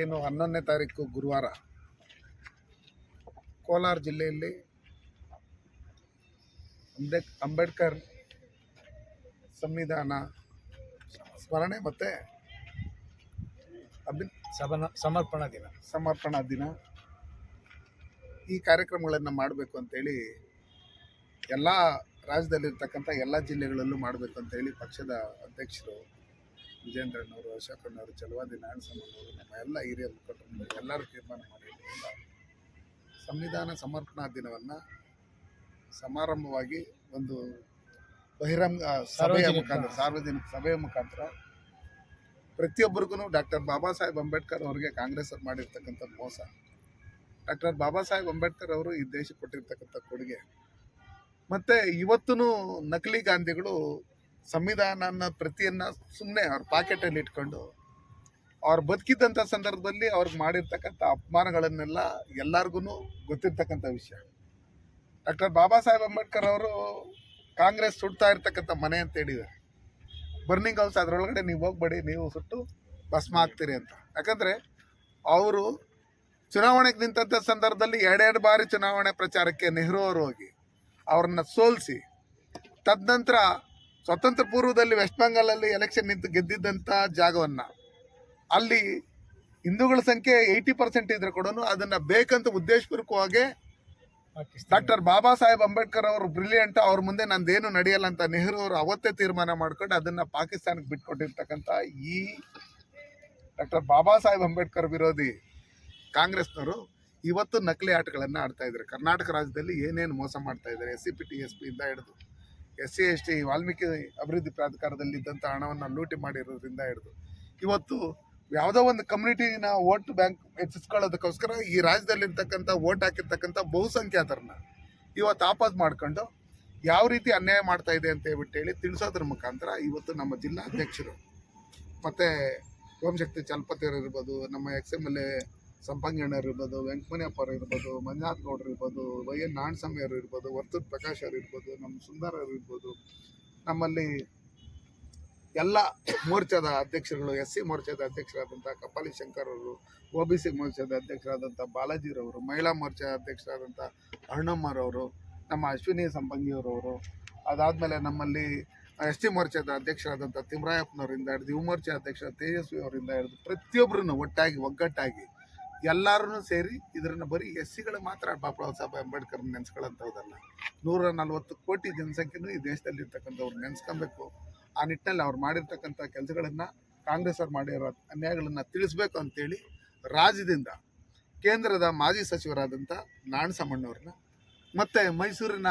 ಏನು ಹನ್ನೊಂದನೇ ತಾರೀಕು ಗುರುವಾರ ಕೋಲಾರ ಜಿಲ್ಲೆಯಲ್ಲಿ ಅಂಬೆ ಅಂಬೇಡ್ಕರ್ ಸಂವಿಧಾನ ಸ್ಮರಣೆ ಮತ್ತು ಅಭಿ ಸಬನ ಸಮರ್ಪಣಾ ದಿನ. ಸಮರ್ಪಣಾ ದಿನ. ಈ ಕಾರ್ಯಕ್ರಮಗಳನ್ನು ಮಾಡಬೇಕು ಅಂತೇಳಿ ಎಲ್ಲ ರಾಜ್ಯದಲ್ಲಿರ್ತಕ್ಕಂಥ ಎಲ್ಲ ಜಿಲ್ಲೆಗಳಲ್ಲೂ ಮಾಡಬೇಕು ಅಂತೇಳಿ ಪಕ್ಷದ ಅಧ್ಯಕ್ಷರು ವಿಜೇಂದ್ರಣ್ಣವರು ಅಶೋಕಣ್ಣವರು ಚಲವಾದಿ ನಾರಾಯಣಸ್ವಾಮಿಯವರು ನಮ್ಮ ಎಲ್ಲ ಹಿರಿಯ ಮುಖಂಡರು ಎಲ್ಲರೂ ತೀರ್ಮಾನ ಮಾಡಿದ್ದರಿಂದ ಸಂವಿಧಾನ ಸಮರ್ಪಣಾ ದಿನವನ್ನು ಸಮಾರಂಭವಾಗಿ ಒಂದು ಬಹಿರಂಗ ಸಭೆಯ ಮುಖಾಂತರ ಸಾರ್ವಜನಿಕ ಸಭೆಯ ಮುಖಾಂತರ ಪ್ರತಿಯೊಬ್ಬರಿಗೂ ಡಾಕ್ಟರ್ ಬಾಬಾ ಸಾಹೇಬ್ ಅಂಬೇಡ್ಕರ್ ಅವರಿಗೆ ಕಾಂಗ್ರೆಸ್ ಅವ್ರು ಮಾಡಿರ್ತಕ್ಕಂಥ ಮೋಸ. ಡಾಕ್ಟರ್ ಬಾಬಾ ಸಾಹೇಬ್ ಅಂಬೇಡ್ಕರ್ ಅವರು ಈ ದೇಶಕ್ಕೆ ಕೊಟ್ಟಿರ್ತಕ್ಕಂಥ ಕೊಡುಗೆ. ಮತ್ತು ಇವತ್ತೂ ನಕಲಿ ಗಾಂಧಿಗಳು ಸಂವಿಧಾನನ ಪ್ರತಿಯನ್ನ ಸುಮ್ಮನೆ ಅವ್ರ ಪಾಕೆಟಲ್ಲಿ ಇಟ್ಕೊಂಡು ಅವ್ರು ಬದುಕಿದ್ದಂಥ ಸಂದರ್ಭದಲ್ಲಿ ಅವ್ರಿಗೆ ಮಾಡಿರ್ತಕ್ಕಂಥ ಅಪಮಾನಗಳನ್ನೆಲ್ಲ ಎಲ್ಲರಿಗೂ ಗೊತ್ತಿರ್ತಕ್ಕಂಥ ವಿಷಯ. ಡಾಕ್ಟರ್ ಬಾಬಾ ಸಾಹೇಬ್ ಅಂಬೇಡ್ಕರ್ ಅವರು ಕಾಂಗ್ರೆಸ್ ಸುಡ್ತಾ ಇರ್ತಕ್ಕಂಥ ಮನೆ ಅಂತ ಹೇಳಿದ್ದಾರೆ. ಬರ್ನಿಂಗ್ ಹೌಸ್ ಅದರೊಳಗಡೆ ನೀವು ಹೋಗ್ಬೇಡಿ, ನೀವು ಸುಟ್ಟು ಭಸ್ಮ ಆಗ್ತೀರಿ ಅಂತ. ಯಾಕಂದರೆ ಅವರು ಚುನಾವಣೆಗೆ ನಿಂತಂಥ ಸಂದರ್ಭದಲ್ಲಿ ಎರಡೆರಡು ಬಾರಿ ಚುನಾವಣೆ ಪ್ರಚಾರಕ್ಕೆ ನೆಹರು ಅವರು ಹೋಗಿ ಅವ್ರನ್ನ ಸೋಲಿಸಿ, ತದನಂತರ ಸ್ವತಂತ್ರ ಪೂರ್ವದಲ್ಲಿ ವೆಸ್ಟ್ ಬೆಂಗಾಲಲ್ಲಿ ಎಲೆಕ್ಷನ್ ನಿಂತು ಗೆದ್ದಿದ್ದಂಥ ಜಾಗವನ್ನು ಅಲ್ಲಿ ಹಿಂದೂಗಳ ಸಂಖ್ಯೆ ಏಯ್ಟಿ ಪರ್ಸೆಂಟ್ ಇದ್ರೆ ಕೂಡ ಅದನ್ನು ಬೇಕಂತ ಉದ್ದೇಶಪೂರ್ವಕವಾಗಿ ಡಾಕ್ಟರ್ ಬಾಬಾ ಸಾಹೇಬ್ ಅಂಬೇಡ್ಕರ್ ಅವರು ಬ್ರಿಲಿಯಂಟ್ ಅವ್ರ ಮುಂದೆ ನಂದೇನು ನಡೆಯಲ್ಲ ಅಂತ ನೆಹರು ಅವರು ಅವತ್ತೇ ತೀರ್ಮಾನ ಮಾಡ್ಕೊಂಡು ಅದನ್ನ ಪಾಕಿಸ್ತಾನಕ್ಕೆ ಬಿಟ್ಕೊಟ್ಟಿರ್ತಕ್ಕಂಥ ಈ ಡಾಕ್ಟರ್ ಬಾಬಾ ಸಾಹೇಬ್ ಅಂಬೇಡ್ಕರ್ ವಿರೋಧಿ ಕಾಂಗ್ರೆಸ್ನವರು ಇವತ್ತು ನಕಲಿ ಆಟಗಳನ್ನು ಆಡ್ತಾ ಇದ್ದಾರೆ. ಕರ್ನಾಟಕ ರಾಜ್ಯದಲ್ಲಿ ಏನೇನು ಮೋಸ ಮಾಡ್ತಾ ಇದ್ದಾರೆ S C P T S P ಇಂದ ಹಿಡಿದು. S C S T Valmiki ಅಭಿವೃದ್ಧಿ ಪ್ರಾಧಿಕಾರದಲ್ಲಿ ಇದ್ದಂಥ ಹಣವನ್ನು ಲೂಟಿ ಮಾಡಿರೋದ್ರಿಂದ ಹಿಡಿದು ಇವತ್ತು ಯಾವುದೋ ಒಂದು ಕಮ್ಯುನಿಟಿನ ವೋಟ್ ಬ್ಯಾಂಕ್ ಹೆಚ್ಚಿಸ್ಕೊಳ್ಳೋದಕ್ಕೋಸ್ಕರ ಈ ರಾಜ್ಯದಲ್ಲಿರ್ತಕ್ಕಂಥ ವೋಟ್ ಹಾಕಿರ್ತಕ್ಕಂಥ ಬಹುಸಂಖ್ಯಾತರನ್ನ ಇವತ್ತು ಆಪಾಸ್ ಮಾಡ್ಕೊಂಡು ಯಾವ ರೀತಿ ಅನ್ಯಾಯ ಮಾಡ್ತಾ ಇದೆ ಅಂತ ಹೇಳ್ಬಿಟ್ಟು ಹೇಳಿ ತಿಳಿಸೋದ್ರ ಮುಖಾಂತರ ಇವತ್ತು ನಮ್ಮ ಜಿಲ್ಲಾ ಅಧ್ಯಕ್ಷರು ಮತ್ತು ಓಂಶಕ್ತಿ ಚಲಪತಿಯವರು ಇರ್ಬೋದು, ನಮ್ಮ ಎಕ್ಸ್ ಎಂ ಎಲ್ ಎ ಸಂಪಂಗಣ್ಣರು ಇರ್ಬೋದು ವೆಂಕಮನಿಯಪ್ಪ ಅವರು ಇರ್ಬೋದು, ಮಂಜುನಾಥ್ ಗೌಡ್ರು ಇರ್ಬೋದು, ವೈ ಎನ್ ನಾಣಸ್ವಾಮಿಯವರು ಇರ್ಬೋದು ವರ್ತೂರ್ ಪ್ರಕಾಶ್ ಅವರು ಇರ್ಬೋದು, ನಮ್ಮ ಸುಂದರ್ ಅವರು ಇರ್ಬೋದು. ನಮ್ಮಲ್ಲಿ ಎಲ್ಲ ಮೋರ್ಚಾದ ಅಧ್ಯಕ್ಷರುಗಳು, ಎಸ್ ಸಿ ಮೋರ್ಚಾದ ಅಧ್ಯಕ್ಷರಾದಂಥ ಕಪಾಲಿ ಶಂಕರ್ ಅವರು, ಒ ಬಿ ಸಿ ಮೋರ್ಚಾದ ಅಧ್ಯಕ್ಷರಾದಂಥ ಬಾಲಾಜಿರವರು ಮಹಿಳಾ ಮೋರ್ಚಾ ಅಧ್ಯಕ್ಷರಾದಂಥ ಅವರು, ನಮ್ಮ ಅಶ್ವಿನಿ ಸಂಪಂಗಿಯವರವರು ಅದಾದಮೇಲೆ ನಮ್ಮಲ್ಲಿ ಎಸ್ ಟಿ ಮೋರ್ಚಾದ ಅಧ್ಯಕ್ಷರಾದಂಥ ತಿಮ್ರಾಯಪ್ಪನವರಿಂದ ಹಿಡಿದು ಯುವ ಮೋರ್ಚಾ ಅಧ್ಯಕ್ಷ ತೇಜಸ್ವಿ ಅವರಿಂದ ಹಿಡಿದು ಪ್ರತಿಯೊಬ್ಬರನ್ನು ಒಟ್ಟಾಗಿ, ಒಗ್ಗಟ್ಟಾಗಿ ಎಲ್ಲರೂ ಸೇರಿ ಇದನ್ನು ಬರೀ ಎಸ್ ಸಿಗಳು ಮಾತ್ರ ಬಾಬಾ ಸಾಹೇಬ್ ಅಂಬೇಡ್ಕರ್ ನೆನೆಸ್ಕೊಳ್ಳೋಂಥದ್ದಲ್ಲ ನೂರ ನಲ್ವತ್ತು ಕೋಟಿ ಜನಸಂಖ್ಯೆನೂ ಈ ದೇಶದಲ್ಲಿ ಇರ್ತಕ್ಕಂಥವ್ರು ನೆನೆಸ್ಕೊಬೇಕು. ಆ ನಿಟ್ಟಿನಲ್ಲಿ ಅವ್ರು ಮಾಡಿರ್ತಕ್ಕಂಥ ಕೆಲಸಗಳನ್ನು ಕಾಂಗ್ರೆಸ್ ಅವ್ರು ಮಾಡಿರೋ ಅನ್ಯಾಯಗಳನ್ನು ತಿಳಿಸ್ಬೇಕು ಅಂತೇಳಿ ರಾಜ್ಯದಿಂದ ಕೇಂದ್ರದ ಮಾಜಿ ಸಚಿವರಾದಂಥ ನಾಣಸಮ್ಮಣ್ಣವ್ರನ್ನ ಮತ್ತು ಮೈಸೂರಿನ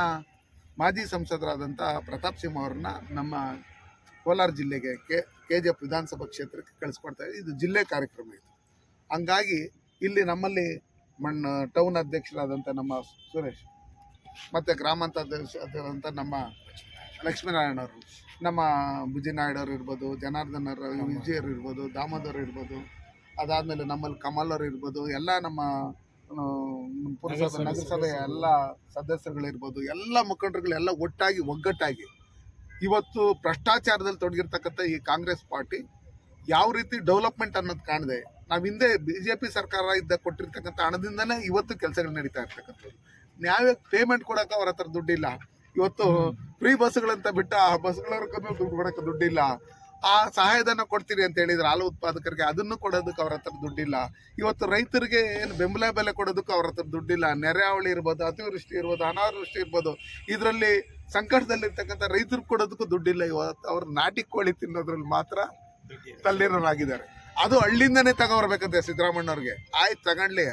ಮಾಜಿ ಸಂಸದರಾದಂಥ ಪ್ರತಾಪ್ ಸಿಂಹ ಅವ್ರನ್ನ ನಮ್ಮ ಕೋಲಾರ ಜಿಲ್ಲೆಗೆ ಕೆ ಕೆ ಜಿ ಎಫ್ ವಿಧಾನಸಭಾ ಕ್ಷೇತ್ರಕ್ಕೆ ಕಳಿಸ್ಕೊಡ್ತಾ ಇದು ಜಿಲ್ಲೆ ಕಾರ್ಯಕ್ರಮ ಇದು. ಹಂಗಾಗಿ ಇಲ್ಲಿ ನಮ್ಮಲ್ಲಿ ಮಣ್ಣ ಟೌನ್ ಅಧ್ಯಕ್ಷರಾದಂಥ ನಮ್ಮ ಸುರೇಶ್ ಮತ್ತು ಗ್ರಾಮಾಂತ ಅಧ್ಯಕ್ಷರಾದಂಥ ನಮ್ಮ ಲಕ್ಷ್ಮೀನಾರಾಯಣ ಅವರು ನಮ್ಮ ಅವ್ರು ಇರ್ಬೋದು ಜನಾರ್ದನ್ ಅವರು ವಿಜಯರು ಇರ್ಬೋದು ದಾಮೋದರ್ ಇರ್ಬೋದು ಅದಾದಮೇಲೆ ನಮ್ಮಲ್ಲಿ ಕಮಲ್ ಅವರು ಇರ್ಬೋದು ಎಲ್ಲ ನಮ್ಮ ಪುರಸಭೆ ನಗರಸಭೆ ನಗರಸಭೆಯ ಎಲ್ಲ ಸದಸ್ಯರುಗಳಿರ್ಬೋದು ಎಲ್ಲ ಮುಖಂಡರುಗಳು ಎಲ್ಲ ಒಟ್ಟಾಗಿ ಒಗ್ಗಟ್ಟಾಗಿ. ಇವತ್ತು ಭ್ರಷ್ಟಾಚಾರದಲ್ಲಿ ತೊಡಗಿರ್ತಕ್ಕಂಥ ಈ ಕಾಂಗ್ರೆಸ್ ಪಾರ್ಟಿ ಯಾವ ರೀತಿ ಡೆವಲಪ್ಮೆಂಟ್ ಅನ್ನೋದು ಕಾಣದೆ ನಾವು ಹಿಂದೆ ಬಿ ಜೆ ಪಿ ಸರ್ಕಾರ ಇದ್ದ ಕೊಟ್ಟಿರ್ತಕ್ಕಂಥ ಹಣದಿಂದನೇ ಇವತ್ತು ಕೆಲಸಗಳು ನಡೀತಾ ಇರ್ತಕ್ಕಂಥದ್ದು. ನ್ಯಾಯ ಪೇಮೆಂಟ್ ಕೊಡೋಕೆ ಅವ್ರ ಹತ್ರ ದುಡ್ಡಿಲ್ಲ. ಇವತ್ತು ಫ್ರೀ ಬಸ್ಗಳಂತ ಬಿಟ್ಟು ಆ ಬಸ್ಗಳವ್ರಿಗೂ ದುಡ್ಡು ಕೊಡೋಕೆ ದುಡ್ಡಿಲ್ಲ. ಆ ಸಹಾಯಧನ ಕೊಡ್ತೀರಿ ಅಂತ ಹೇಳಿದ್ರೆ ಹಾಲು ಉತ್ಪಾದಕರಿಗೆ ಅದನ್ನು ಕೊಡೋದಕ್ಕೆ ಅವ್ರ ಹತ್ರ ದುಡ್ಡಿಲ್ಲ. ಇವತ್ತು ರೈತರಿಗೆ ಏನು ಬೆಂಬಲ ಬೆಲೆ ಕೊಡೋದಕ್ಕೆ ಅವ್ರ ಹತ್ರ ದುಡ್ಡಿಲ್ಲ. ನೆರೆಹಾವಳಿ ಇರ್ಬೋದು, ಅತಿವೃಷ್ಟಿ ಇರ್ಬೋದು, ಅನಾವೃಷ್ಟಿ ಇರ್ಬೋದು, ಇದರಲ್ಲಿ ಸಂಕಟದಲ್ಲಿರ್ತಕ್ಕಂಥ ರೈತರು ಕೊಡೋದಕ್ಕೂ ದುಡ್ಡಿಲ್ಲ. ಇವತ್ತು ಅವ್ರು ನಾಟಿ ಕೋಳಿ ತಿನ್ನೋದ್ರಲ್ಲಿ ಮಾತ್ರ ತಲ್ಲೀನರಾಗಿದ್ದಾರೆ. ಅದು ಹಳ್ಳಿಂದನೇ ತಗೋಬರ್ಬೇಕಂತೆ ಸಿದ್ದರಾಮಣ್ಣವ್ರಿಗೆ ಆಯ್ತು ತಗೊಂಡ್ಲಿ.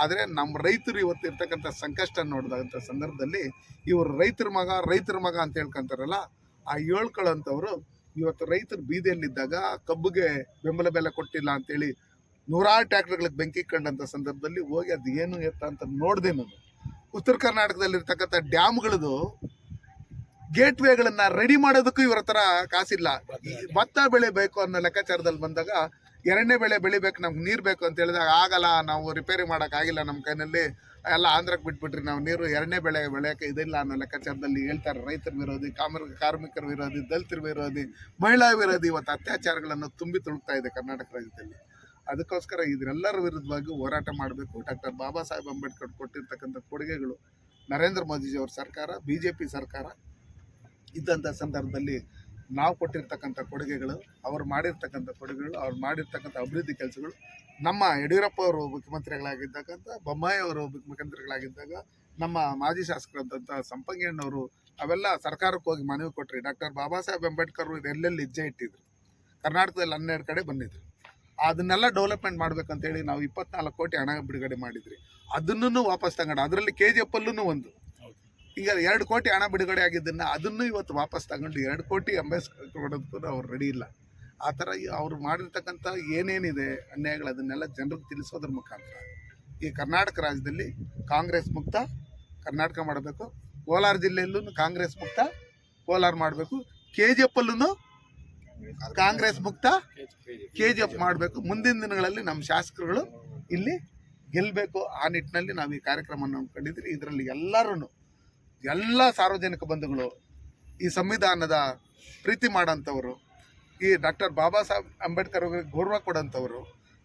ಆದರೆ ನಮ್ಮ ರೈತರು ಇವತ್ತು ಇರ್ತಕ್ಕಂಥ ಸಂಕಷ್ಟ ನೋಡಿದಂಥ ಸಂದರ್ಭದಲ್ಲಿ ಇವರು ರೈತರ ಮಗ ರೈತರ ಮಗ ಅಂತ ಹೇಳ್ಕೊಂತಾರಲ್ಲ, ಆ ಹೇಳ್ಕೊಳ್ಳೋಂಥವ್ರು ಇವತ್ತು ರೈತರು ಬೀದಿಯಲ್ಲಿದ್ದಾಗ ಕಬ್ಬಿಗೆ ಬೆಂಬಲ ಬೆಲೆ ಕೊಟ್ಟಿಲ್ಲ ಅಂತೇಳಿ ನೂರಾರು ಟ್ಯಾಕ್ಟರ್ಗಳಿಗೆ ಬೆಂಕಿ ಕಂಡಂಥ ಸಂದರ್ಭದಲ್ಲಿ ಹೋಗಿ ಅದು ಏನು ಎತ್ತ ಅಂತ ನೋಡಿದೆ ನಾನು. ಉತ್ತರ ಕರ್ನಾಟಕದಲ್ಲಿರ್ತಕ್ಕಂಥ ಡ್ಯಾಮ್ಗಳದು ಗೇಟ್ ವೇಗಳನ್ನ ರೆಡಿ ಮಾಡೋದಕ್ಕೂ ಇವರ ಹತ್ರ ಕಾಸಿಲ್ಲ. ಭತ್ತ ಬೆಳೆ ಬೇಕು ಅನ್ನೋ ಲೆಕ್ಕಾಚಾರದಲ್ಲಿ ಬಂದಾಗ ಎರಡನೇ ಬೆಳೆ ಬೆಳಿಬೇಕು, ನಮ್ಗೆ ನೀರು ಬೇಕು ಅಂತ ಹೇಳಿದಾಗ ಆಗಲ್ಲ, ನಾವು ರಿಪೇರಿ ಮಾಡೋಕ್ಕಾಗಿಲ್ಲ ನಮ್ಮ ಕೈನಲ್ಲಿ. ಎಲ್ಲ ಆಂಧ್ರಕ್ಕೆ ಬಿಟ್ಬಿಟ್ರಿ, ನಾವು ನೀರು ಎರಡನೇ ಬೆಳೆ ಬೆಳೆಯೋಕೆ ಇದಿಲ್ಲ ಅನ್ನೋ ಲೆಕ್ಕಾಚಾರದಲ್ಲಿ ಹೇಳ್ತಾರೆ. ರೈತರ ವಿರೋಧಿ ಕಾಮರ್ ಕಾರ್ಮಿಕರ ವಿರೋಧಿ, ದಲಿತರ ವಿರೋಧಿ, ಮಹಿಳಾ ವಿರೋಧಿ ಇವತ್ತು ಅತ್ಯಾಚಾರಗಳನ್ನು ತುಂಬಿ ತುಳುಕ್ತಾ ಇದೆ ಕರ್ನಾಟಕ ರಾಜ್ಯದಲ್ಲಿ. ಅದಕ್ಕೋಸ್ಕರ ಇದರೆಲ್ಲರ ವಿರುದ್ಧವಾಗಿ ಹೋರಾಟ ಮಾಡಬೇಕು. ಡಾಕ್ಟರ್ ಬಾಬಾ ಸಾಹೇಬ್ ಅಂಬೇಡ್ಕರ್ ಕೊಟ್ಟಿರ್ತಕ್ಕಂಥ ಕೊಡುಗೆಗಳು ನರೇಂದ್ರ ಮೋದಿಜಿ ಅವ್ರ ಸರ್ಕಾರ ಬಿ ಜೆ ಪಿ ಸರ್ಕಾರ ಇದ್ದಂಥ ಸಂದರ್ಭದಲ್ಲಿ ನಾವು ಕೊಟ್ಟಿರ್ತಕ್ಕಂಥ ಕೊಡುಗೆಗಳು, ಅವ್ರು ಮಾಡಿರ್ತಕ್ಕಂಥ ಕೊಡುಗೆಗಳು, ಅವ್ರು ಮಾಡಿರ್ತಕ್ಕಂಥ ಅಭಿವೃದ್ಧಿ ಕೆಲಸಗಳು ನಮ್ಮ ಯಡಿಯೂರಪ್ಪ ಅವರು ಮುಖ್ಯಮಂತ್ರಿಗಳಾಗಿದ್ದಕ್ಕಂಥ ಬೊಮ್ಮಾಯಿ ಅವರು ಮುಖ್ಯಮಂತ್ರಿಗಳಾಗಿದ್ದಾಗ, ನಮ್ಮ ಮಾಜಿ ಶಾಸಕರಾದಂಥ ಸಂಪಂಗಿಯಣ್ಣವರು ಅವೆಲ್ಲ ಸರ್ಕಾರಕ್ಕೆ ಹೋಗಿ ಮನವಿ ಕೊಟ್ಟರೆ ಡಾಕ್ಟರ್ ಬಾಬಾ ಸಾಹೇಬ್ ಅಂಬೇಡ್ಕರ್ ಎಲ್ಲೆಲ್ಲಿ ಹೆಜ್ಜೆ ಇಟ್ಟಿದ್ರು? ಕರ್ನಾಟಕದಲ್ಲಿ ಹನ್ನೆರಡು ಕಡೆ ಬಂದಿದ್ರು. ಅದನ್ನೆಲ್ಲ ಡೆವಲಪ್ಮೆಂಟ್ ಮಾಡ್ಬೇಕಂತೇಳಿ ನಾವು ಇಪ್ಪತ್ನಾಲ್ಕು ಕೋಟಿ ಹಣ ಬಿಡುಗಡೆ ಮಾಡಿದ್ರಿ. ಅದನ್ನು ವಾಪಸ್ ತಗೊಂಡು, ಅದರಲ್ಲಿ ಕೆ ಜಿ ಎಫ್ ಅಲ್ಲೂ ಒಂದು. ಈಗ ಎರಡು ಕೋಟಿ ಹಣ ಬಿಡುಗಡೆ ಆಗಿದ್ದನ್ನ ಅದನ್ನು ಇವತ್ತು ವಾಪಸ್ ತಗೊಂಡು ಎರಡು ಕೋಟಿ ಅಂಬೇಡ್ಕರ್ ಕೊಡೋದಕ್ಕೂ ಅವ್ರು ರೆಡಿ ಇಲ್ಲ. ಆ ಥರ ಅವ್ರು ಮಾಡಿರ್ತಕ್ಕಂಥ ಏನೇನಿದೆ ಅನ್ಯಾಯಗಳು ಅದನ್ನೆಲ್ಲ ಜನರಿಗೆ ತಿಳಿಸೋದ್ರ ಮುಖಾಂತರ ಈ ಕರ್ನಾಟಕ ರಾಜ್ಯದಲ್ಲಿ ಕಾಂಗ್ರೆಸ್ ಮುಕ್ತ, ಕರ್ನಾಟಕ ಮಾಡಬೇಕು. ಕೋಲಾರ ಜಿಲ್ಲೆಯಲ್ಲೂ ಕಾಂಗ್ರೆಸ್ ಮುಕ್ತ, ಕೋಲಾರ ಮಾಡಬೇಕು. ಕೆ ಜಿ ಎಫ್ ಅಲ್ಲೂ ಕಾಂಗ್ರೆಸ್ ಮುಕ್ತ ಕೆ ಜಿ ಎಫ್ ಮಾಡಬೇಕು. ಮುಂದಿನ ದಿನಗಳಲ್ಲಿ ನಮ್ಮ ಶಾಸಕರುಗಳು ಇಲ್ಲಿ ಗೆಲ್ಲಬೇಕು ಆ ನಿಟ್ಟಿನಲ್ಲಿ ನಾವು ಈ ಕಾರ್ಯಕ್ರಮವನ್ನು ಹಮ್ಮಿಕೊಂಡಿದ್ರಿ ಇದರಲ್ಲಿ ಎಲ್ಲರೂ ಎಲ್ಲ ಸಾರ್ವಜನಿಕ ಬಂಧುಗಳು ಈ ಸಂವಿಧಾನದ ಪ್ರೀತಿ ಮಾಡೋಂಥವ್ರು ಈ ಡಾಕ್ಟರ್ ಬಾಬಾ ಸಾಹೇಬ್ ಅಂಬೇಡ್ಕರ್ ಅವರಿಗೆ ಗೌರವ ಕೊಡೋಂಥವ್ರು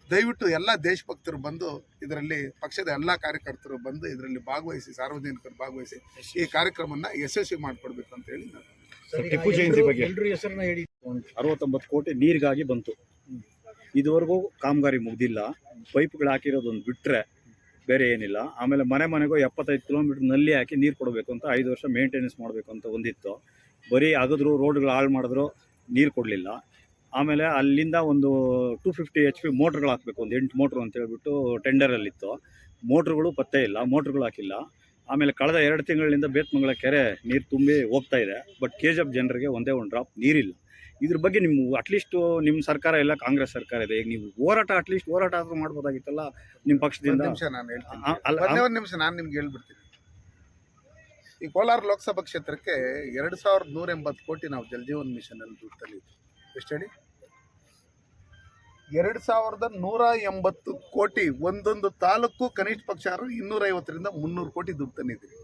ದಯವಿಟ್ಟು ಎಲ್ಲ ದೇಶಭಕ್ತರು ಬಂದು ಇದರಲ್ಲಿ ಪಕ್ಷದ ಎಲ್ಲ ಕಾರ್ಯಕರ್ತರು ಬಂದು ಇದರಲ್ಲಿ ಭಾಗವಹಿಸಿ ಸಾರ್ವಜನಿಕರು ಭಾಗವಹಿಸಿ ಈ ಕಾರ್ಯಕ್ರಮವನ್ನು ಯಶಸ್ವಿ ಮಾಡಿಕೊಡ್ಬೇಕು ಅಂತ ಹೇಳಿ ನಾನು. ಟಿಪ್ಪು ಜಯಂತಿ ಬಗ್ಗೆ. ಹೆಸರನ್ನ ಹೇಳಿ. ಅರವತ್ತೊಂಬತ್ತು ಕೋಟಿ ನೀರಿಗಾಗಿ ಬಂತು. ಇದುವರೆಗೂ ಕಾಮಗಾರಿ ಮುಗ್ದಿಲ್ಲ. ಪೈಪ್ಗಳು ಹಾಕಿರೋದೊಂದು ಬಿಟ್ಟರೆ ಬೇರೆ ಏನಿಲ್ಲ. ಆಮೇಲೆ ಮನೆ ಮನೆಗೂ ಎಪ್ಪತ್ತೈದು ಕಿಲೋಮೀಟರ್ನಲ್ಲಿ ಹಾಕಿ ನೀರು ಕೊಡಬೇಕು ಅಂತ ಐದು ವರ್ಷ ಮೇಂಟೆನೆನ್ಸ್ ಮಾಡಬೇಕು ಅಂತ ಒಂದಿತ್ತು. ಬರೀ ಅಗದ್ರು ರೋಡ್ಗಳು ಹಾಳು ಮಾಡಿದ್ರು ನೀರು ಕೊಡಲಿಲ್ಲ. ಆಮೇಲೆ ಅಲ್ಲಿಂದ ಒಂದು ಟೂ ಫಿಫ್ಟಿ ಎಚ್ ಪಿ ಮೋಟ್ರ್ಗಳು ಹಾಕಬೇಕು, ಒಂದು ಎಂಟು ಮೋಟ್ರು ಅಂತ ಹೇಳ್ಬಿಟ್ಟು ಟೆಂಡರಲ್ಲಿತ್ತು ಮೋಟ್ರುಗಳು ಪತ್ತೆ ಇಲ್ಲ ಮೋಟ್ರುಗಳು ಹಾಕಿಲ್ಲ. ಆಮೇಲೆ ಕಳೆದ ಎರಡು ತಿಂಗಳಿಂದ ಬೇತ್ಮಂಗಳ ಕೆರೆ ನೀರು ತುಂಬಿ ಹೋಗ್ತಾ ಇದೆ. ಬಟ್ ಕೆ ಜಿ ಎಫ್ ಜನರಿಗೆ ಒಂದೇ ಒಂದು ಡ್ರಾಪ್ ನೀರಿಲ್ಲ. ಇದ್ರ ಬಗ್ಗೆ ನಿಮ್ಮ ಅಟ್ಲೀಸ್ಟ್ ನಿಮ್ಮ ಸರ್ಕಾರ ಇಲ್ಲ ಕಾಂಗ್ರೆಸ್ ಸರ್ಕಾರ ಇದೆ. ಈಗ ನೀವು ಹೋರಾಟ ಅಟ್ಲೀಸ್ಟ್ ಹೋರಾಟ ಆದ್ರೂ ಮಾಡ್ಬೋದಾಗಿತ್ತಲ್ಲ ನಿಮ್ಮ ಪಕ್ಷದಿಂದ? ನಿಮಿಷ ನಾನು ಹೇಳ್ತೀನಿ. ಆ- ಅಲ್ಲ- ಒಂದೇ ಒಂದು ನಿಮಿಷ ನಾನು ನಿಮ್ಗೆ ಹೇಳ್ಬಿಡ್ತೀನಿ. ಈ ಕೋಲಾರ ಲೋಕಸಭಾ ಕ್ಷೇತ್ರಕ್ಕೆ ಎರಡು ಸಾವಿರದ ನೂರ ಎಂಬತ್ತು ಕೋಟಿ ನಾವು ಜಲಜೀವನ್ ಮಿಷನ್ ಅಲ್ಲಿ ದುಡ್ಡು ತಂದಿದ್ವಿ. ಎಷ್ಟು ಹೇಳಿ? ಎರಡು ಸಾವಿರದ ನೂರ ಎಂಬತ್ತು ಕೋಟಿ ಒಂದೊಂದು ತಾಲೂಕು ಕನಿಷ್ಠ ಪಕ್ಷ ಇನ್ನೂರ ಐವತ್ತರಿಂದ ಮುನ್ನೂರು ಕೋಟಿ ದುಡ್ಡು ತಂದಿದ್ದೀವಿ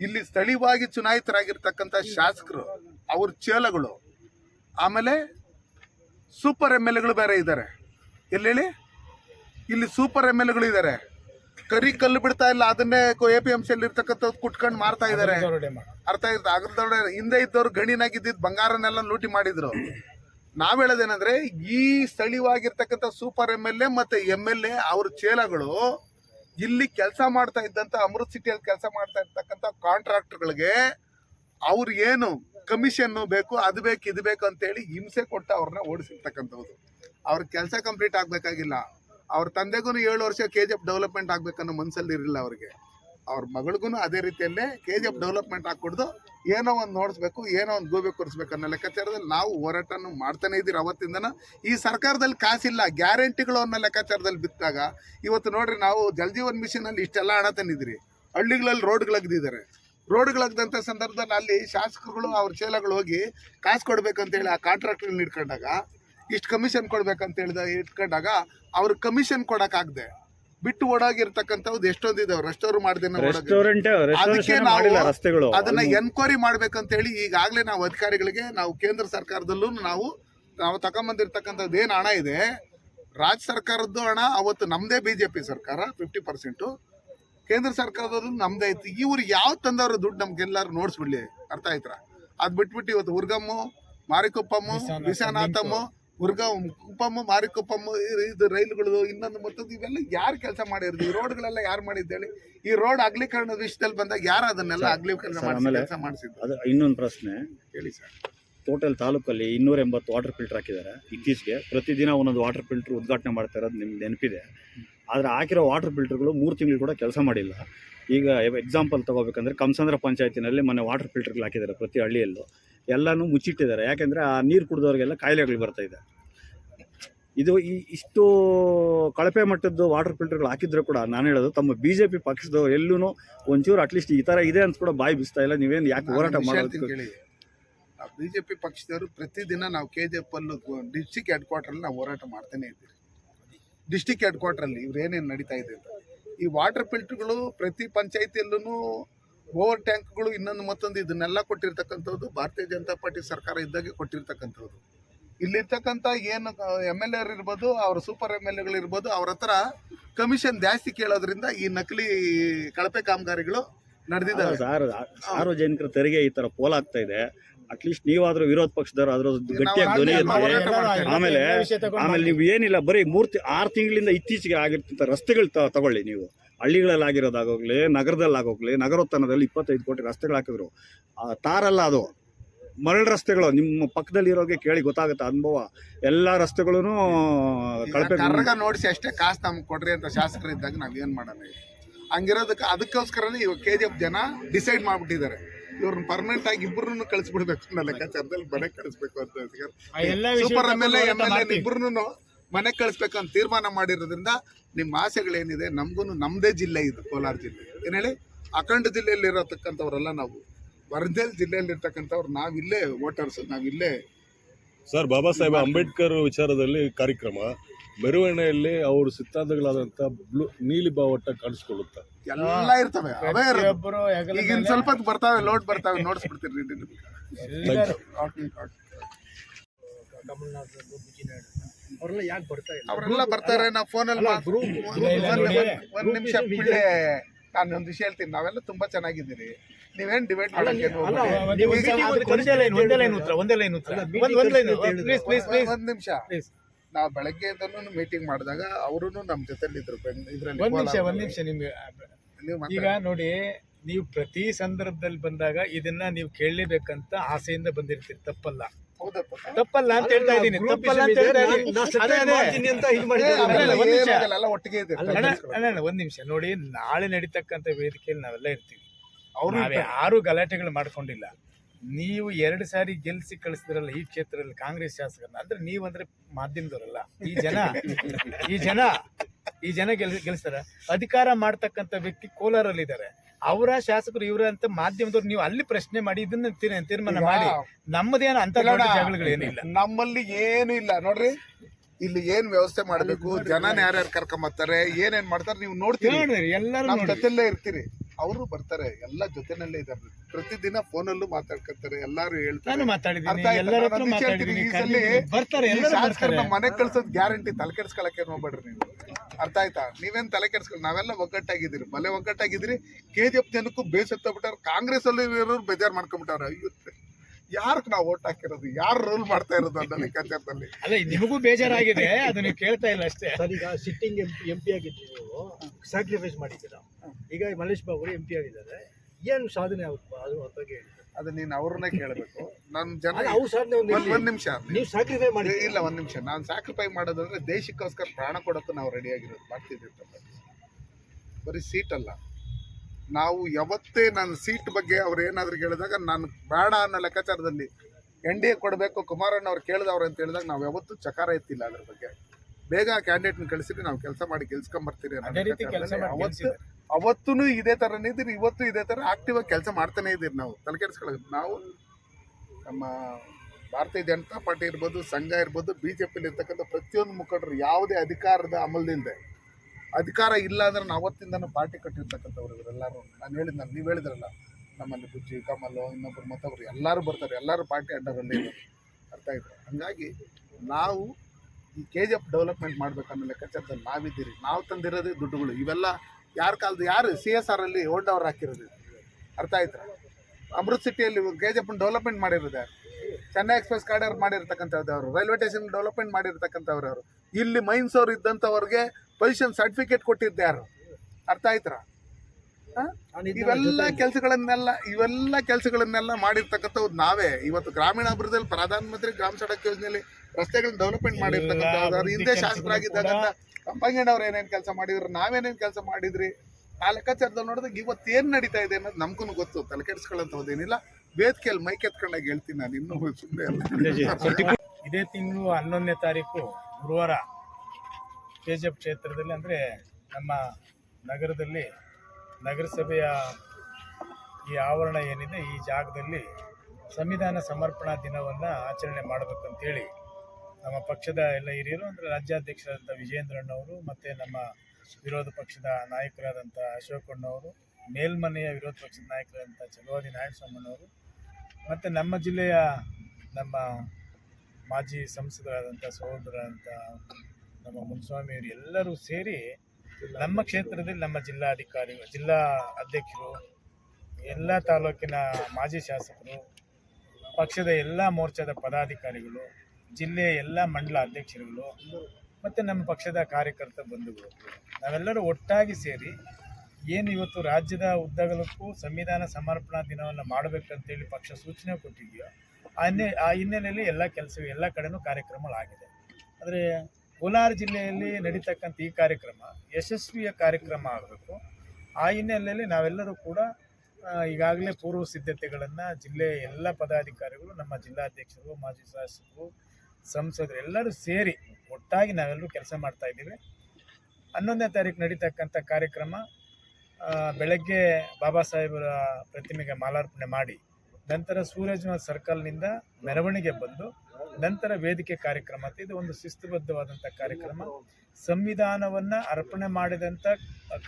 ಇಲ್ಲಿ ಸ್ಥಳೀಯವಾಗಿ ಚುನಾಯಿತರಾಗಿರ್ತಕ್ಕಂಥ ಶಾಸಕರು ಅವ್ರ ಚೇಲಗಳು ಆಮೇಲೆ ಸೂಪರ್ ಎಂ ಎಲ್ ಎಗಳು ಬೇರೆ ಇದ್ದಾರೆ. ಎಲ್ಲೇಳಿ ಇಲ್ಲಿ ಸೂಪರ್ ಎಂ ಎಲ್ ಎಗಳು ಇದ್ದಾರೆ. ಕರಿ ಕಲ್ಲು ಬಿಡ್ತಾ ಇಲ್ಲ ಅದನ್ನೇ ಎ ಪಿ ಎಂ ಸಿ ಅಲ್ಲಿ ಇರ್ತಕ್ಕಂಥದ್ದು ಕುಟ್ಕೊಂಡು ಮಾರ್ತಾ ಇದ್ದಾರೆ. ಅರ್ಥ ಆಯ್ತು? ಅಗ್ರದೊಡೆ ಹಿಂದೆ ಇದ್ದವ್ರು ಗಣಿನಾಗಿದ್ದಿದ್ದು ಬಂಗಾರನೆಲ್ಲ ಲೂಟಿ ಮಾಡಿದ್ರು. ನಾವ್ ಹೇಳೋದೇನಂದ್ರೆ ಈ ಸ್ಥಳೀಯವಾಗಿರ್ತಕ್ಕಂಥ ಸೂಪರ್ ಎಂ ಎಲ್ ಎ ಮತ್ತೆ ಎಂ ಎಲ್ ಎ ಅವ್ರ ಚೇಲಗಳು ಇಲ್ಲಿ ಕೆಲಸ ಮಾಡ್ತಾ ಇದ್ದಂತ ಅಮೃತ್ ಸಿಟಿಯಲ್ಲಿ ಕೆಲಸ ಮಾಡ್ತಾ ಇರ್ತಕ್ಕಂಥ ಕಾಂಟ್ರಾಕ್ಟರ್ಗಳಿಗೆ ಅವ್ರು ಏನು ಕಮಿಷನ್ ಬೇಕು, ಅದು ಬೇಕು, ಇದು ಬೇಕು ಅಂತೇಳಿ ಹಿಂಸೆ ಕೊಟ್ಟು ಅವ್ರನ್ನ ಓಡಿಸಿರ್ತಕ್ಕಂಥವ್ರು ಅವ್ರ ಕೆಲಸ ಕಂಪ್ಲೀಟ್ ಆಗಬೇಕಾಗಿಲ್ಲ. ಅವ್ರ ತಂದೆಗೂ ಏಳು ವರ್ಷ ಕೆ ಜಿ ಎಫ್ ಡೆವಲಪ್ಮೆಂಟ್ ಆಗ್ಬೇಕನ್ನೋ ಮನಸ್ಸಲ್ಲಿ ಇರಲಿಲ್ಲ ಅವ್ರಿಗೆ. ಅವ್ರ ಮಗಳಿಗೂ ಅದೇ ರೀತಿಯಲ್ಲೇ ಕೆ ಜಿ ಎಫ್ ಡೆವಲಪ್ಮೆಂಟ್ ಹಾಕೊಡ್ದು ಏನೋ ಒಂದು ನೋಡಿಸ್ಬೇಕು, ಏನೋ ಒಂದು ಗೋಬೆ ಕೊಡಿಸ್ಬೇಕು ಅನ್ನೋ ಲೆಕ್ಕಾಚಾರದಲ್ಲಿ ನಾವು ಹೋರಾಟನ ಮಾಡ್ತಾನೆ ಇದ್ದೀರಿ ಅವತ್ತಿಂದ ಈ ಸರ್ಕಾರದಲ್ಲಿ ಕಾಸಿಲ್ಲ, ಗ್ಯಾರಂಟಿಗಳು ಅನ್ನೋ ಲೆಕ್ಕಾಚಾರದಲ್ಲಿ ಬಿತ್ತಾಗ ಇವತ್ತು ನೋಡ್ರಿ ನಾವು ಜಲಜೀವನ್ ಮಿಷನ್ ಅಲ್ಲಿ ಇಷ್ಟೆಲ್ಲ ಹಣ ತಂದಿದ್ರಿ ಹಳ್ಳಿಗಳಲ್ಲಿ ರೋಡ್ಗಳಾಗ್ದಿದ್ದಾರೆ ರೋಡ್ಗಳಾಗ್ದಂಥ ಸಂದರ್ಭದಲ್ಲಿ ಅಲ್ಲಿ ಶಾಸಕರುಗಳು ಅವ್ರ ಚೇಲಗಳು ಹೋಗಿ ಕಾಸು ಕೊಡ್ಬೇಕಂತೇಳಿ ಆ ಕಾಂಟ್ರಾಕ್ಟರ್ ಇಟ್ಕೊಂಡಾಗ ಇಷ್ಟು ಕಮಿಷನ್ ಕೊಡ್ಬೇಕಂತ ಹೇಳಿದ ಇಟ್ಕೊಂಡಾಗ ಅವ್ರ ಕಮಿಷನ್ ಕೊಡಕ್ಕಾಗ್ದೆ. ಬಿಟ್ಟು ಓಡಾಗಿರ್ತಕ್ಕಂಥದ್ದು ಎಷ್ಟೊಂದು ಇದಾವೆ ರೆಸ್ಟೋರ್ ರೆಸ್ಟೋರೇಷನ್ ನಾವು ಅದನ್ನ ಎನ್ಕ್ವೈರಿ ಮಾಡ್ಬೇಕಂತೇಳಿ ಈಗಾಗಲೇ ನಾವು ಅಧಿಕಾರಿಗಳಿಗೆ ನಾವು ಕೇಂದ್ರ ಸರ್ಕಾರದಲ್ಲೂ ನಾವು ನಾವು ತಗೊಂಬಂದಿರ್ತಕ್ಕಂಥದ್ದು ಏನು ಹಣ ಇದೆ? ರಾಜ್ಯ ಸರ್ಕಾರದ್ದು ಹಣ ಅವತ್ತು ನಮ್ಮದೇ ಬಿ ಜೆ ಪಿ ಸರ್ಕಾರ ಫಿಫ್ಟಿ ಪರ್ಸೆಂಟು ಕೇಂದ್ರ ಸರ್ಕಾರದಲ್ಲೂ ನಮ್ದೇ ಐತಿ ಇವ್ರು ಯಾವ ತಂದವ್ರ ದುಡ್ಡು ನಮ್ಗೆಲ್ಲಾರು ನೋಡ್ಸ್ಬಿಡ್ಲಿ ಅರ್ಥ ಆಯ್ತಾ ಅದ್ ಬಿಟ್ಬಿಟ್ಟು ಇವತ್ತು ಉರ್ಗಮ್ಮು ಮಾರಿಕೊಪ್ಪಮ್ಮು ವಿಶ್ವನಾಥ, ವಿಶ್ವನಾಥಮ್ಮು ಉರ್ಗ ಕುಪ್ಪಮ್ಮ ಮಾರಿಕೊಪ್ಪಮ್ಮ ಇದು ರೈಲುಗಳು ಇನ್ನೊಂದು ಮತ್ತೊಂದು ಇವೆಲ್ಲ ಯಾರು ಕೆಲಸ ಮಾಡಿರೋದು? ಈ ರೋಡ್ಗಳೆಲ್ಲ ಯಾರು ಮಾಡಿದ್ದೇಳಿ ಈ ರೋಡ್ ಅಗ್ಲೀಕರಣದ ವಿಷಯದಲ್ಲಿ ಬಂದಾಗ ಯಾರು ಅದನ್ನೆಲ್ಲ ಅಗ್ಲೀಕರಣ ಕೆಲಸ ಮಾಡಿಸಿದ್ದು? ಅದು ಇನ್ನೊಂದು ಪ್ರಶ್ನೆ. ಹೇಳಿ ಸರ್. ಟೋಟಲ್ ತಾಲೂಕಲ್ಲಿ ಇನ್ನೂರ ಎಂಬತ್ತು ವಾಟರ್ ಫಿಲ್ಟರ್ ಹಾಕಿದ್ದಾರೆ ಇತ್ತೀಚೆಗೆ. ಪ್ರತಿದಿನ ಒಂದೊಂದು ವಾಟರ್ ಫಿಲ್ಟರ್ ಉದ್ಘಾಟನೆ ಮಾಡ್ತಾ ಇರೋದು ನಿಮ್ಗೆ ನೆನಪಿದೆ. ಆದರೆ ಹಾಕಿರೋ ವಾಟರ್ ಫಿಲ್ಟರ್ಗಳು ಮೂರು ತಿಂಗಳು ಕೂಡ ಕೆಲಸ ಮಾಡಿಲ್ಲ. ಈಗ ಎಕ್ಸಾಂಪಲ್ ತೊಗೋಬೇಕಂದ್ರೆ ಕಂಸಂದ್ರ ಪಂಚಾಯತಿನಲ್ಲಿ ಮೊನ್ನೆ ವಾಟರ್ ಫಿಲ್ಟರ್ಗಳು ಹಾಕಿದ್ದಾರೆ ಪ್ರತಿ ಹಳ್ಳಿಯಲ್ಲೂ. ಎಲ್ಲನೂ ಮುಚ್ಚಿಟ್ಟಿದ್ದಾರೆ. ಯಾಕೆಂದರೆ ಆ ನೀರು ಕುಡಿದವ್ರಿಗೆಲ್ಲ ಕಾಯಿಲೆಗಳು ಬರ್ತಾ ಇದೆ. ಇದು ಈ ಇಷ್ಟು ಕಳಪೆ ಮಟ್ಟದ್ದು ವಾಟರ್ ಫಿಲ್ಟರ್ಗಳು ಹಾಕಿದ್ರು ಕೂಡ ನಾನು ಹೇಳೋದು ತಮ್ಮ ಬಿ ಜೆ ಪಿ ಪಕ್ಷದವ್ರು ಎಲ್ಲೂ ಒಂಚೂರು ಅಟ್ಲೀಸ್ಟ್ ಈ ಥರ ಇದೆ ಅಂತ ಕೂಡ ಬಾಯಿ ಬಿಸ್ತಾ ಇಲ್ಲ. ನೀವೇನು ಯಾಕೆ ಹೋರಾಟ ಮಾಡೋದು ಜೆ ಪಿ ಪಕ್ಷದವರು ಪ್ರತಿದಿನ ನಾವು ಕೆ ಜಿ ಎಫ್ ಅಲ್ಲೂ ಡಿಸ್ಟಿಕ್ ಹೆಡ್ ಕ್ವಾರ್ಟರ್ ನಾವು ಹೋರಾಟ ಮಾಡ್ತಾನೆ ಇದ್ದೀವಿ. ಡಿಸ್ಟಿಕ್ ಹೆಡ್ ಕ್ವಾರ್ಟರ್ ಅಲ್ಲಿ ಇವ್ರು ಏನೇನು ನಡೀತಾ ಇದೆ ಅಂತ. ಈ ವಾಟರ್ ಫಿಲ್ಟರ್ಗಳು ಪ್ರತಿ ಪಂಚಾಯತಿಯಲ್ಲೂ ಓವರ್ ಟ್ಯಾಂಕ್ಗಳು ಇನ್ನೊಂದು ಮತ್ತೊಂದು ಇದನ್ನೆಲ್ಲ ಕೊಟ್ಟಿರ್ತಕ್ಕಂಥದ್ದು ಭಾರತೀಯ ಜನತಾ ಪಾರ್ಟಿ ಸರ್ಕಾರ ಇದ್ದಾಗೆ ಕೊಟ್ಟಿರ್ತಕ್ಕಂಥದ್ದು. ಇಲ್ಲಿರ್ತಕ್ಕಂಥ ಏನು ಎಂ ಎಲ್ ಎರ್ ಇರ್ಬೋದು ಅವ್ರ ಸೂಪರ್ ಎಂ ಎಲ್ ಎಗಳು ಇರ್ಬೋದು ಅವ್ರ ಹತ್ರ ಕಮಿಷನ್ ಜಾಸ್ತಿ ಕೇಳೋದ್ರಿಂದ ಈ ನಕಲಿ ಕಳಪೆ ಕಾಮಗಾರಿಗಳು ನಡೆದಿದ್ದಾವೆ. ಸಾರ್ ಸಾರ್ವಜನಿಕರ ತೆರಿಗೆ ಈ ತರ ಪೋಲಾಗ್ತಾ ಇದೆ. ಅಟ್ಲೀಸ್ಟ್ ನೀವಾದ್ರೂ ವಿರೋಧ ಪಕ್ಷದವ್ರು ಅದ್ರ ಗಟ್ಟಿಯಾಗಿ ಧ್ವನಿ ಎತ್ತಿ ಆಮೇಲೆ ಆಮೇಲೆ ನೀವು ಏನಿಲ್ಲ ಬರೀ ಮೂರ್ತಿ ಆರು ತಿಂಗಳಿಂದ ಇತ್ತೀಚೆಗೆ ಆಗಿರ್ತಂಥ ರಸ್ತೆಗಳು ತಗೊಳ್ಳಿ ನೀವು. ಹಳ್ಳಿಗಳಲ್ಲಿ ಆಗಿರೋದಾಗೋಗ್ಲಿ ನಗರದಲ್ಲಿ ಆಗೋಗ್ಲಿ ನಗರೋತ್ತನದಲ್ಲಿ ಇಪ್ಪತ್ತೈದು ಕೋಟಿ ರಸ್ತೆಗಳು ಹಾಕಿದ್ರು. ಆ, ತಾರಲ್ಲ ಅದು. ಮರಳು ರಸ್ತೆಗಳು ನಿಮ್ಮ ಪಕ್ಕದಲ್ಲಿ ಇರೋಗೆ ಕೇಳಿ ಗೊತ್ತಾಗುತ್ತೆ ಅನುಭವ. ಎಲ್ಲ ರಸ್ತೆಗಳೂ ಕಳಪೆ ಕರ್ಗ ನೋಡಿಸಿ ಅಷ್ಟೇ ಕಾಸು ನಮ್ಗೆ ಕೊಡ್ರಿ ಅಂತ ಶಾಸಕರು ಇದ್ದಾಗ ನಾವು ಏನು ಮಾಡೋಣ? ಹಂಗಿರೋದಕ್ಕೆ ಅದಕ್ಕೋಸ್ಕರನೇ ಇವಾಗ ಕೆ ಜಿ ಎಫ್ ಜನ ಡಿಸೈಡ್ ಮಾಡ್ಬಿಟ್ಟಿದ್ದಾರೆ. ಇವ್ರನ್ನ ಪರ್ಮನೆಂಟ್ ಆಗಿ ಇಬ್ಬರನ್ನು ಕಳಿಸ್ಬಿಡ್ಬೇಕು. ಅನ್ನೋ ಲೆಕ್ಕಾಚಾರದಲ್ಲಿ ಮನೆ ಕಳಿಸ್ಬೇಕು ಅಂತ ಆ ಎಲ್ಲ ವಿಷಯ super M L A M L A. ಇಬ್ಬರನ್ನು ಮನೆ ಕಳಿಸ್ಬೇಕು ಅಂತ ತೀರ್ಮಾನ ಮಾಡಿರೋದ್ರಿಂದ ನಿಮ್ಮ ಆಸೆಗಳೇನಿದೆ ನಮಗೂ ನಮ್ಮದೇ ಜಿಲ್ಲೆ ಇದು ಕೋಲಾರ ಜಿಲ್ಲೆ. ಏನ್ ಹೇಳಿ? ಅಖಂಡ ಜಿಲ್ಲೆಯಲ್ಲಿ ಇರತಕ್ಕಂಥವ್ರಲ್ಲ ನಾವು ವರ್ಧಲ್ ಜಿಲ್ಲೆಯಲ್ಲಿ ಇರ್ತಕ್ಕಂಥವ್ರು ನಾವಿಲ್ಲೇ ವೋಟರ್ಸ್ ನಾವಿಲ್ಲೇ ಸರ್ ಬಾಬಾ ಸಾಹೇಬ್ ಅಂಬೇಡ್ಕರ್ ವಿಚಾರದಲ್ಲಿ ಕಾರ್ಯಕ್ರಮ. ಮೆರವಣಿಗೆಯಲ್ಲಿ ಅವ್ರ ಸಿದ್ಧಾಂತಗಳಾದಂಥ ಬ್ಲೂ ನೀಲಿ ಬಾವಟ ಕಾಣಿಸ್ಕೊಳ್ಳುತ್ತೆ? ಎಲ್ಲ ಇರ್ತವೆ ಅವೇ ಇರೋದು. ಪ್ರತಿಯೊಬ್ಬರು ಹೆಗಲ ಈಗ ಇನ್ ಸ್ವಲ್ಪ ಹೊತ್ತು ಬರ್ತಾವೆ ಲೋಡ್ ಬರ್ತಾವೆ ನೋಡಿಸ್ಬಿಡ್ತೀರಿ ಅವರೆಲ್ಲ ಯಾಕೆ ಬರ್ತಾ ಇಲ್ಲ? ಅವರೆಲ್ಲ ಬರ್ತಾರೆ ನಾವು ಫೋನಲ್ಲಿ. ಒಂದ್ ನಿಮಿಷ ಬಿಡ್ಲೆ. ನಾನು ಒಂದು ವಿಷಯ ಹೇಳ್ತೀನಿ ನಾವೆಲ್ಲ ತುಂಬಾ ಚೆನ್ನಾಗಿದ್ದೀರಿ. ನೀವೇನ್ ಡಿಬೇಟ್ ಮಾಡಕ್ಕೆ. ಒಂದೇ ನೀವು ಒಂದೇ ಈಗ ಲೈನ್, ಒಂದೇ ಲೈನ್ ಒಂದೇ ಲೈನ್ ಉತ್ತರ ಒಂದೇ ಲೈನ್ ಉತ್ತರ. ಒಂದ್ ಒಂದ್ ಲೈನ್ ಪ್ಲೀಸ್ ಪ್ಲೀಸ್ ಪ್ಲೀಸ್ ಒಂದ್ ನಿಮಿಷ. Please. ನಾವು ಬೆಳಗ್ಗೆ ಮೀಟಿಂಗ್ ಮಾಡಿದಾಗ ಅವರು ನಮ್ ಜೊತೆಲಿ ಇದ್ರು ಬೆಂಗ್- ಇದ್ರಲ್ಲಿ ಒಂದ್ ನಿಮಿಷ. ಒಂದ್ ನಿಮಿಷ ನಿಮ್ಗೆ ನೀವು ಈಗ ನೋಡಿ ನೀವು ಪ್ರತಿ ಸಂದರ್ಭದಲ್ಲಿ ಬಂದಾಗ ಇದನ್ನ ನೀವು ಕೇಳಲೇಬೇಕಂತ ಆಸೆಯಿಂದ ಬಂದಿರ್ತೀರಿ ತಪ್ಪಲ್ಲ. ಹೌದಪ್ಪ. ತಪ್ಪಲ್ಲ ಅಂತ ಹೇಳ್ತಾ ಇದ್ದೀನಿ ತಪ್ಪಲ್ಲ ಅಂತ ಹೇಳ್ತಾ ಇದ್ದೀನಿ. ಒಂದ್ ನಿಮಿಷ. ನೋಡಿ ನಾಳೆ ನಡೀತಕ್ಕಂಥ ವೇದಿಕೆಯಲ್ಲಿ ನಾವೆಲ್ಲ ಇರ್ತೀವಿ. ಅವ್ರು ನಾವೇ ಯಾರು ಗಲಾಟೆಗಳು ಮಾಡ್ಕೊಂಡಿಲ್ಲ. ನೀವು ಎರಡು ಸಾರಿ ಗೆಲ್ಸಿ ಕಳಿಸಿದ್ರಲ್ಲ ಈ ಕ್ಷೇತ್ರದಲ್ಲಿ ಕಾಂಗ್ರೆಸ್ ಶಾಸಕರನ್ನ ಅಂದ್ರೆ ನೀವಂದ್ರೆ ಮಾಧ್ಯಮದವರಲ್ಲ. ಈ ಜನ ಈ ಜನ ಈ ಜನ ಗೆಲ್ ಗೆಲ್ಸ್ತಾರ. ಅಧಿಕಾರ ಮಾಡ್ತಕ್ಕಂಥ ವ್ಯಕ್ತಿ ಕೋಲಾರಲ್ಲಿ ಇದ್ದಾರೆ ಅವರ ಶಾಸಕರು ಇವರ ಅಂತ ಮಾಧ್ಯಮದವ್ರು ನೀವು ಅಲ್ಲಿ ಪ್ರಶ್ನೆ ಮಾಡಿ ಇದನ್ನ ತೀರ್- ತೀರ್ಮಾನ ಮಾಡಿ. ನಮ್ಮದೇನು ಅಂತ ಜಗಳಗಳೇನಿಲ್ಲ. ನಮ್ಮಲ್ಲಿ ಏನು ಇಲ್ಲ. ನೋಡ್ರಿ ಇಲ್ಲಿ ಏನ್ ವ್ಯವಸ್ಥೆ ಮಾಡ್ಬೇಕು? ಜನನ ಯಾರ್ಯಾರು ಕರ್ಕೊಂಬರ್ತಾರೆ? ಏನೇನ್ ಮಾಡ್ತಾರೆ ನೀವು ನೋಡ್ತೀರಿ. ನೋಡ್ರಿ ಎಲ್ಲರೂ ನಮ್ ಜೊತೆಲ್ಲೇ ಇರ್ತೀರಿ. ಅವರು ಬರ್ತಾರೆ ಎಲ್ಲ ಜೊತೆನಲ್ಲೇ ಇದ್ದಾರೆ ಪ್ರತಿದಿನ ಫೋನಲ್ಲೂ ಮಾತಾಡ್ಕೊತಾರೆ ಎಲ್ಲಾರು ಹೇಳ್ತಾರೆ. ಮನೆ ಕಳ್ಸೋದ್ ಗ್ಯಾರಂಟಿ ತಲೆ ಕೆಡ್ಸ್ಕೊಳಕ್ಕೆ ಹೋಗ್ಬೇಡ್ರಿ ನೀವು? ಅರ್ಥ ಆಯ್ತಾ? ನೀವೇನ್ ತಲೆ ಕೆಡ್ಸ್ಕೊಳ್ಳಿ ನಾವೆಲ್ಲ ಒಗ್ಗಟ್ಟಾಗಿದ್ದೀರಿ. ಮಲೆ ಒಗ್ಗಟ್ಟಾಗಿದ್ದೀರಿ. ಕೆ ಜಿ ಎಫ್ ಜನಕ್ಕೂ ಕಾಂಗ್ರೆಸ್ ಅಲ್ಲಿ ಇರೋರು ಬೇಜಾರ್ ಮಾಡ್ಕೊಂಡ್ಬಿಟ್ಟಾರ. ಅಯ್ಯೋ. ಯಾರಕ್ ನಾವು ಓಟ್ ಹಾಕಿರೋದು? ಯಾರು ರೂಲ್ ಮಾಡ್ತಾ ಇರೋದು ಅನ್ನೋ ಲೆಕ್ಕಾಚಾರದಲ್ಲಿ ಅಲ್ಲ ನಿಮಗೂ ಬೇಜಾರಾಗಿದೆ ಅದನ್ನ ನೀವು ಕೇಳ್ತಾ ಇಲ್ಲ ಅಷ್ಟೇ. ಸರ್ ಈಗ ಸಿಟ್ಟಿಂಗ್ ಎಂ ಪಿ ಆಗಿದ್ದು ನೀವು ಸ್ಯಾಕ್ರಿಫೈಸ್ ಮಾಡಿದ್ದೀರಾ? ಈಗ ಮಲೇಶ್ ಬಾಬು ಎಂ ಪಿ ಆಗಿದ್ದಾರೆ. ಏನು ಸಾಧನೆ ಆಗುತ್ತೆ ಅದು ಅವ್ರ ಬಗ್ಗೆ ಹೇಳಿ? ಅದು ನೀನು ಅವ್ರನ್ನೇ ಕೇಳಬೇಕು. ನನ್ನ ಜನ ಅವ್ರ ಒಂದು ಒಂದ್ ಒಂದ್ ನಿಮಿಷ ನೀವು ಸ್ಯಾಕ್ರಿಫೈ ಮಾಡಿ ಇಲ್ಲ ಒಂದ್ ನಿಮಿಷ. ನಾನು ಸ್ಯಾಕ್ರಿಫೈ ಮಾಡೋದಂದ್ರೆ ದೇಶಕ್ಕೋಸ್ಕರ ಪ್ರಾಣ ಕೊಡೋಕ್ಕೂ ನಾವು ರೆಡಿ ಆಗಿರೋದು. ಮಾಡ್ತಿದ್ದೀವಿ ಬರೀ ಸೀಟ್ ಅಲ್ಲ. ನಾವು ಯಾವತ್ತೇ ನನ್ನ ಸೀಟ್ ಬಗ್ಗೆ ಅವ್ರು ಏನಾದ್ರು ಕೇಳಿದಾಗ ನಾನು ಬೇಡ ಅನ್ನೋ ಲೆಕ್ಕಾಚಾರದಲ್ಲಿ ಎನ್ ಡಿ ಎ ಕೊಡಬೇಕು ಕುಮಾರಣ್ಣ ಅವ್ರು ಕೇಳಿದವ್ರು ಅಂತ ಹೇಳಿದಾಗ ನಾವು ಯಾವತ್ತೂ ಚಕಾರ ಎತ್ತಿಲ್ಲ ಅದ್ರ ಬಗ್ಗೆ. ಬೇಗ ಕ್ಯಾಂಡಿಡೇಟ್ನ ಕಳಿಸಿದ್ರೆ ನಾವು ಕೆಲಸ ಮಾಡಿ ಗೆಲ್ಸ್ಕೊಂಬರ್ತೀರಿ ಅವತ್ತು. ಅವತ್ತೂ ಇದೇ ಥರನೇ ಇದ್ದೀರಿ ಇವತ್ತು ಇದೇ ಥರ ಆಕ್ಟಿವ್ ಆಗಿ ಕೆಲಸ ಮಾಡ್ತಾನೆ ಇದ್ದೀರಿ ನಾವು. ತಲೆ ಕೆಡಿಸ್ಕೊಳ್ಳೋದು ನಾವು ನಮ್ಮ ಭಾರತೀಯ ಜನತಾ ಪಾರ್ಟಿ ಇರ್ಬೋದು ಸಂಘ ಇರ್ಬೋದು ಬಿ ಜೆ ಪಿಲಿ ಇರ್ತಕ್ಕಂಥ ಪ್ರತಿಯೊಂದು ಮುಖಂಡರು ಯಾವುದೇ ಅಧಿಕಾರದ ಅಮಲದಿಲ್ಲದೆ ಅಧಿಕಾರ ಇಲ್ಲ ಅಂದ್ರೆ ನಾವು ಅವತ್ತಿಂದನೂ ಪಾರ್ಟಿ ಕಟ್ಟಿರ್ತಕ್ಕಂಥವ್ರು ಇವರೆಲ್ಲರೂ. ನಾನು ಹೇಳಿದ್ನಲ್ಲ ನೀವು ಹೇಳಿದ್ರಲ್ಲ, ನಮ್ಮಲ್ಲಿ ಬುಜ್ಜಿ, ಕಮಲ್, ಇನ್ನೊಬ್ರು ಮತ್ತೊಬ್ರು ಎಲ್ಲರೂ ಬರ್ತಾರೆ, ಎಲ್ಲರೂ ಪಾರ್ಟಿ ಅಡ್ಡರಲ್ಲಿ ಅರ್ಥ ಆಯ್ತು? ಹಂಗಾಗಿ ನಾವು ಈ ಕೆ ಜಿ ಎಫ್ ಡೆವಲಪ್ಮೆಂಟ್ ಮಾಡ್ಬೇಕು ಅನ್ನೋ ಲೆಕ್ಕಾಚಾರದಲ್ಲಿ ನಾವಿದ್ದೀರಿ. ನಾವು ತಂದಿರೋದು ದುಡ್ಡುಗಳು. ಇವೆಲ್ಲ ಯಾರ ಕಾಲದ ಯಾರು ಸಿ ಎಸ್ ಆರ್ ಅಲ್ಲಿ ಓಲ್ಡ್ ಹಾಕಿರೋದು? ಅರ್ಥ ಆಯ್ತು? ಅಮೃತ್ ಸಿಟಿಯಲ್ಲಿ ಕೆ ಜಿ ಎಫ್ ಡೆವಲಪ್ಮೆಂಟ್ ಮಾಡಿರೋದು ಚೆನ್ನೈ ಎಕ್ಸ್ಪ್ರೆಸ್ ಕಾರಿಡಾರ್ ಮಾಡಿರ್ತಕ್ಕಂಥದ್ದು ಅವರು ರೈಲ್ವೆ ಸ್ಟೇಷನ್ ಡೆವಲಪ್ಮೆಂಟ್ ಮಾಡಿರ್ತಕ್ಕಂಥವ್ರು ಅವರು ಇಲ್ಲಿ ಮೈನ್ಸ್ ಅವ್ರು ಇದ್ದಂಥವ್ರಿಗೆ ಪೊಸಿಷನ್ ಸರ್ಟಿಫಿಕೇಟ್ ಕೊಟ್ಟಿದ್ದೆ ಯಾರು? ಅರ್ಥ ಆಯ್ತರ? ಇವೆಲ್ಲ ಕೆಲಸಗಳನ್ನೆಲ್ಲ ಇವೆಲ್ಲ ಕೆಲಸಗಳನ್ನೆಲ್ಲ ಮಾಡಿರ್ತಕ್ಕಂಥದ್ದು ನಾವೇ. ಇವತ್ತು ಗ್ರಾಮೀಣ ಪ್ರಧಾನ ಮಂತ್ರಿ ಗ್ರಾಮ ಸಡಕ್ ಯೋಜನೆಯಲ್ಲಿ ರಸ್ತೆಗಳನ್ನ ಡೆವಲಪ್ಮೆಂಟ್ ಮಾಡಿರ್ತಕ್ಕಂಥ ಹಿಂದೆ ಶಾಸಕರಾಗಿದ್ದಾಗ ಕಂಪಂಗಣ್ಣವ್ರು ಏನೇನು ಕೆಲಸ ಮಾಡಿದ್ರು ನಾವೇನೇನು ಕೆಲಸ ಮಾಡಿದ್ರಿ? ಆ ಲೆಕ್ಕಾಚಾರದಲ್ಲಿ ನೋಡಿದಾಗ ಇವತ್ತು ಏನು ನಡೀತಾ ಇದೆ ಅನ್ನೋದು ನಮ್ಗೂ ಗೊತ್ತು. ತಲೆ ಕೆಡಿಸ್ಕೊಳ್ಳೋಂಥದ್ದೇನಿಲ್ಲ ವೇದಿಕೆಯಲ್ಲಿ ಮೈ ಕೆತ್ಕೊಂಡಾಗ ಹೇಳ್ತೀನಿ ನಾನು ಇನ್ನೂ ಸುಮ್ಮನೆ ಇದೇ ತಿಂಗಳು ಹನ್ನೊಂದನೇ ತಾರೀಕು. ಗುರುವಾರ ಕೆ ಜಿ ಎಫ್ ಕ್ಷೇತ್ರದಲ್ಲಿ ಅಂದರೆ ನಮ್ಮ ನಗರದಲ್ಲಿ ನಗರಸಭೆಯ ಈ ಆವರಣ ಏನಿದೆ, ಈ ಜಾಗದಲ್ಲಿ ಸಂವಿಧಾನ ಸಮರ್ಪಣಾ ದಿನವನ್ನು ಆಚರಣೆ ಮಾಡಬೇಕಂತೇಳಿ ನಮ್ಮ ಪಕ್ಷದ ಎಲ್ಲ ಹಿರಿಯರು ಅಂದರೆ ರಾಜ್ಯಾಧ್ಯಕ್ಷರಾದಂಥ ವಿಜಯೇಂದ್ರಣ್ಣವರು ಮತ್ತು ನಮ್ಮ ವಿರೋಧ ಪಕ್ಷದ ನಾಯಕರಾದಂಥ ಅಶೋಕಣ್ಣವರು, ಮೇಲ್ಮನೆಯ ವಿರೋಧ ಪಕ್ಷದ ನಾಯಕರಾದಂಥ ಚಲವಾದಿ ನಾರಾಯಣಸ್ವಾಮಣ್ಣವರು ಮತ್ತು ನಮ್ಮ ಜಿಲ್ಲೆಯ ನಮ್ಮ ಮಾಜಿ ಸಂಸದರಾದಂಥ ಸಹೋದರಾದಂಥ ನಮ್ಮ ಮುನ್ಸ್ವಾಮಿಯವರು ಎಲ್ಲರೂ ಸೇರಿ ನಮ್ಮ ಕ್ಷೇತ್ರದಲ್ಲಿ ನಮ್ಮ ಜಿಲ್ಲಾಧಿಕಾರಿ, ಜಿಲ್ಲಾ ಅಧ್ಯಕ್ಷರು, ಎಲ್ಲ ತಾಲೂಕಿನ ಮಾಜಿ ಶಾಸಕರು, ಪಕ್ಷದ ಎಲ್ಲ ಮೋರ್ಚಾದ ಪದಾಧಿಕಾರಿಗಳು, ಜಿಲ್ಲೆಯ ಎಲ್ಲ ಮಂಡಲ ಅಧ್ಯಕ್ಷರುಗಳು ಮತ್ತು ನಮ್ಮ ಪಕ್ಷದ ಕಾರ್ಯಕರ್ತ ಬಂಧುಗಳು ನಾವೆಲ್ಲರೂ ಒಟ್ಟಾಗಿ ಸೇರಿ ಏನು ಇವತ್ತು ರಾಜ್ಯದ ಉದ್ದಗಲಕ್ಕೂ ಸಂವಿಧಾನ ಸಮರ್ಪಣಾ ದಿನವನ್ನು ಮಾಡಬೇಕಂತೇಳಿ ಪಕ್ಷ ಸೂಚನೆ ಕೊಟ್ಟಿದೆಯೋ ಆ ಹಿನ್ನೆ ಆ ಹಿನ್ನೆಲೆಯಲ್ಲಿ ಎಲ್ಲ ಕೆಲಸ ಎಲ್ಲ ಕಡೆನೂ ಕಾರ್ಯಕ್ರಮಗಳಾಗಿದೆ. ಆದರೆ ಕೋಲಾರ ಜಿಲ್ಲೆಯಲ್ಲಿ ನಡೀತಕ್ಕಂಥ ಈ ಕಾರ್ಯಕ್ರಮ, ಯಶಸ್ವಿಯ ಕಾರ್ಯಕ್ರಮ ಆಗಬೇಕು. ಆ ಹಿನ್ನೆಲೆಯಲ್ಲಿ ನಾವೆಲ್ಲರೂ ಕೂಡ ಈಗಾಗಲೇ ಪೂರ್ವ ಸಿದ್ಧತೆಗಳನ್ನು ಜಿಲ್ಲೆಯ ಎಲ್ಲ ಪದಾಧಿಕಾರಿಗಳು, ನಮ್ಮ ಜಿಲ್ಲಾಧ್ಯಕ್ಷರು, ಮಾಜಿ ಶಾಸಕರು, ಸಂಸದರು ಎಲ್ಲರೂ ಸೇರಿ ಒಟ್ಟಾಗಿ ನಾವೆಲ್ಲರೂ ಕೆಲಸ ಮಾಡ್ತಾ ಇದ್ದೀವಿ. ಹನ್ನೊಂದನೇ ತಾರೀಕು ನಡೀತಕ್ಕಂಥ ಕಾರ್ಯಕ್ರಮ ಬೆಳಗ್ಗೆ ಬಾಬಾ ಸಾಹೇಬರ ಪ್ರತಿಮೆಗೆ ಮಾಲಾರ್ಪಣೆ ಮಾಡಿ ನಂತರ ಸೂರಜ್ನಾಥ್ ಸರ್ಕಲ್ನಿಂದ ಮೆರವಣಿಗೆ ಬಂದು ನಂತರ ವೇದಿಕೆ ಕಾರ್ಯಕ್ರಮ ಇದು ಒಂದು ಶಿಸ್ತುಬದ್ಧವಾದಂಥ ಕಾರ್ಯಕ್ರಮ. ಸಂವಿಧಾನವನ್ನು ಅರ್ಪಣೆ ಮಾಡಿದಂಥ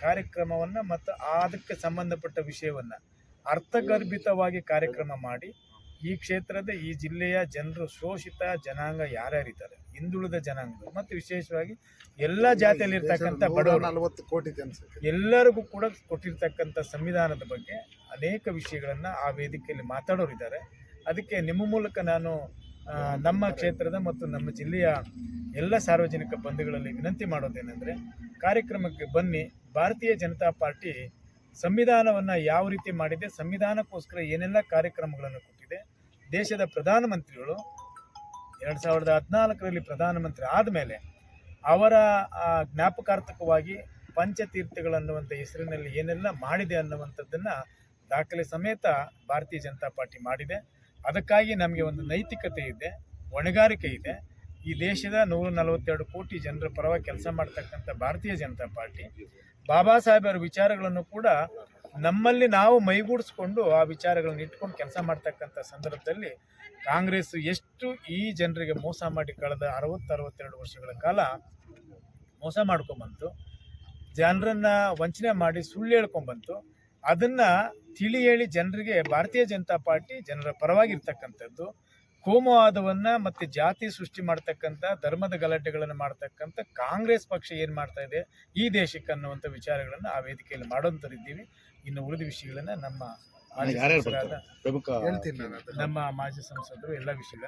ಕಾರ್ಯಕ್ರಮವನ್ನು ಮತ್ತು ಅದಕ್ಕೆ ಸಂಬಂಧಪಟ್ಟ ವಿಷಯವನ್ನು ಅರ್ಥಗರ್ಭಿತವಾಗಿ ಕಾರ್ಯಕ್ರಮ ಮಾಡಿ ಈ ಕ್ಷೇತ್ರದ ಈ ಜಿಲ್ಲೆಯ ಜನರು ಶೋಷಿತ ಜನಾಂಗ ಯಾರ್ಯಾರಿದ್ದಾರೆ? ಹಿಂದುಳಿದ ಜನಾಂಗ ಮತ್ತು ವಿಶೇಷವಾಗಿ ಎಲ್ಲ ಜಾತಿಯಲ್ಲಿರ್ತಕ್ಕಂಥ ಬಡವರು. ನಲವತ್ತು ಕೋಟಿ ಎಲ್ಲರಿಗೂ ಕೂಡ ಕೊಟ್ಟಿರ್ತಕ್ಕಂಥ ಸಂವಿಧಾನದ ಬಗ್ಗೆ ಅನೇಕ ವಿಷಯಗಳನ್ನು ಆ ವೇದಿಕೆಯಲ್ಲಿ ಮಾತಾಡೋರಿದ್ದಾರೆ ಅದಕ್ಕೆ ನಿಮ್ಮ ಮೂಲಕ ನಾನು ನಮ್ಮ ಕ್ಷೇತ್ರದ ಮತ್ತು ನಮ್ಮ ಜಿಲ್ಲೆಯ ಎಲ್ಲ ಸಾರ್ವಜನಿಕ ಬಂಧುಗಳಲ್ಲಿ ವಿನಂತಿ ಮಾಡೋದೇನೆಂದರೆ ಕಾರ್ಯಕ್ರಮಕ್ಕೆ ಬನ್ನಿ. ಭಾರತೀಯ ಜನತಾ ಪಾರ್ಟಿ ಸಂವಿಧಾನವನ್ನು ಯಾವ ರೀತಿ ಮಾಡಿದೆ ಸಂವಿಧಾನಕ್ಕೋಸ್ಕರ ಏನೆಲ್ಲ ಕಾರ್ಯಕ್ರಮಗಳನ್ನು ದೇಶದ ಪ್ರಧಾನಮಂತ್ರಿಗಳು ಎರಡು ಸಾವಿರದ ಹದಿನಾಲ್ಕರಲ್ಲಿ ಪ್ರಧಾನಮಂತ್ರಿ ಆದಮೇಲೆ ಅವರ ಜ್ಞಾಪಕಾರ್ಥಕವಾಗಿ ಪಂಚತೀರ್ಥಗಳನ್ನುವಂಥ ಹೆಸರಿನಲ್ಲಿ ಏನೆಲ್ಲ ಮಾಡಿದೆ ಅನ್ನುವಂಥದ್ದನ್ನು ದಾಖಲೆ ಸಮೇತ ಭಾರತೀಯ ಜನತಾ ಪಾರ್ಟಿ ಮಾಡಿದೆ. ಅದಕ್ಕಾಗಿ ನಮಗೆ ಒಂದು ನೈತಿಕತೆ ಇದೆ, ಹೊಣೆಗಾರಿಕೆ ಇದೆ. ಈ ದೇಶದ ನೂರ ನಲವತ್ತೆರಡು ಕೋಟಿ ಜನರ ಪರವಾಗಿ ಕೆಲಸ ಮಾಡ್ತಕ್ಕಂಥ ಭಾರತೀಯ ಜನತಾ ಪಾರ್ಟಿ. ಬಾಬಾ ಸಾಹೇಬರ ವಿಚಾರಗಳನ್ನು ಕೂಡ ನಮ್ಮಲ್ಲಿ ನಾವು ಮೈಗೂಡಿಸ್ಕೊಂಡು ಆ ವಿಚಾರಗಳನ್ನು ಇಟ್ಕೊಂಡು ಕೆಲಸ ಮಾಡ್ತಕ್ಕಂಥ ಸಂದರ್ಭದಲ್ಲಿ ಕಾಂಗ್ರೆಸ್ ಎಷ್ಟು ಈ ಜನರಿಗೆ ಮೋಸ ಮಾಡಿ ಕಳೆದ ಅರವತ್ತು, ಅರವತ್ತೆರಡು ವರ್ಷಗಳ ಕಾಲ ಮೋಸ ಮಾಡ್ಕೊಂಬಂತು. ಜನರನ್ನು ವಂಚನೆ ಮಾಡಿ ಸುಳ್ಳು ಹೇಳ್ಕೊಂಬಂತು. ಅದನ್ನ ತಿಳಿ ಹೇಳಿ ಜನರಿಗೆ ಭಾರತೀಯ ಜನತಾ ಪಾರ್ಟಿ ಜನರ ಪರವಾಗಿರ್ತಕ್ಕಂಥದ್ದು. ಕೋಮುವಾದವನ್ನು ಮತ್ತೆ ಜಾತಿ ಸೃಷ್ಟಿ ಮಾಡ್ತಕ್ಕಂಥ, ಧರ್ಮದ ಗಲಾಟೆಗಳನ್ನು ಮಾಡ್ತಕ್ಕಂಥ ಕಾಂಗ್ರೆಸ್ ಪಕ್ಷ ಏನು ಮಾಡ್ತಾ ಇದೆ? ಈ ದೇಶಕ್ಕೆ ಅನ್ನುವಂಥ ವಿಚಾರಗಳನ್ನು ಆ ವೇದಿಕೆಯಲ್ಲಿ ಮಾಡೋಂಥರಿದ್ದೀವಿ ಇನ್ನು ಉಳಿದ ವಿಷಯಗಳನ್ನ ನಮ್ಮ ಹೇಳ್ತೀನಿ ನಾನು ಅದನ್ನ. ನಮ್ಮ ಮಾಜಿ ಸಂಸದರು ಎಲ್ಲ ವಿಷಯಗಳನ್ನ